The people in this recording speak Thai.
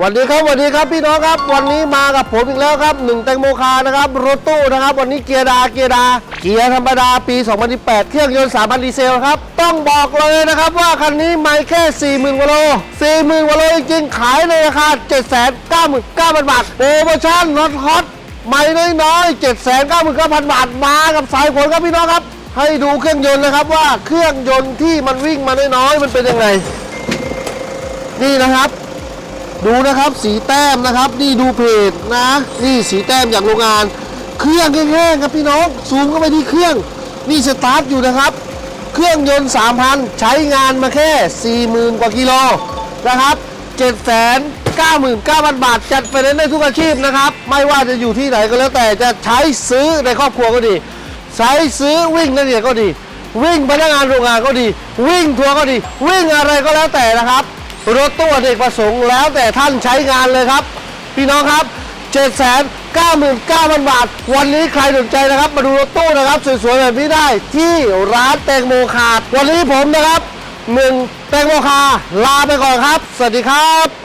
วันนี้ครับวันนี้ครับพี่น้องครับ วันนี้มากับผมอีกแล้วครับหนึ่งแตงโมคานะครับรถตู้นะครับ วันนี้เกียร์ดาเกียร์ดาเกียร์ธรรมดาปี 2018 เครื่องยนต์3,000ดีเซลครับ ต้องบอกเลยนะครับว่าคันนี้ไม่แค่ 40,000กว่าโล 40,000กว่าโลจริงๆขายในราคา 799,000 บาทโปรโมชั่นน็อตฮอตไม่น้อยๆ799,000 บาทมากับสายฝนครับพี่น้องครับ ให้ดูเครื่องยนต์นะครับว่าเครื่องยนต์ที่มันวิ่งมาน้อยๆมันเป็นยังไงนี่นะครับ ดูนะครับสีแต้มนะครับ นี่ดูเพจนะ นี่สีแต้มจากโรงงาน เครื่องแห้งๆครับพี่น้องซูมเข้าไปที่เครื่อง นี่สตาร์ทอยู่นะครับ เครื่องยนต์ 3,000 ใช้งานมาแค่ 40,000 กว่ากิโลนะครับ 799,000 บาท จัดไปได้ทุกอาชีพนะครับ ไม่ว่าจะอยู่ที่ไหนก็แล้วแต่จะใช้ซื้อในครอบครัวก็ดี ใช้ซื้อวิ่งนักเรียนก็ดี วิ่งพนักงานโรงงานก็ดี วิ่งทัวร์ก็ดี วิ่งอะไรก็แล้วแต่นะครับ รถตู้อเนกประสงค์แล้วแต่ท่านใช้งานเลยครับ พี่น้องครับ 7 9 9 0 0 0 บาท วันนี้ใครสนใจนะครับ มาดูรถตู้นะครับสวยๆแบบนี้ได้ที่ร้านแตงโมคาด วันนี้ผมนะครับหนึ่งแตงโมคาลาไปก่อนครับ สวัสดีครับ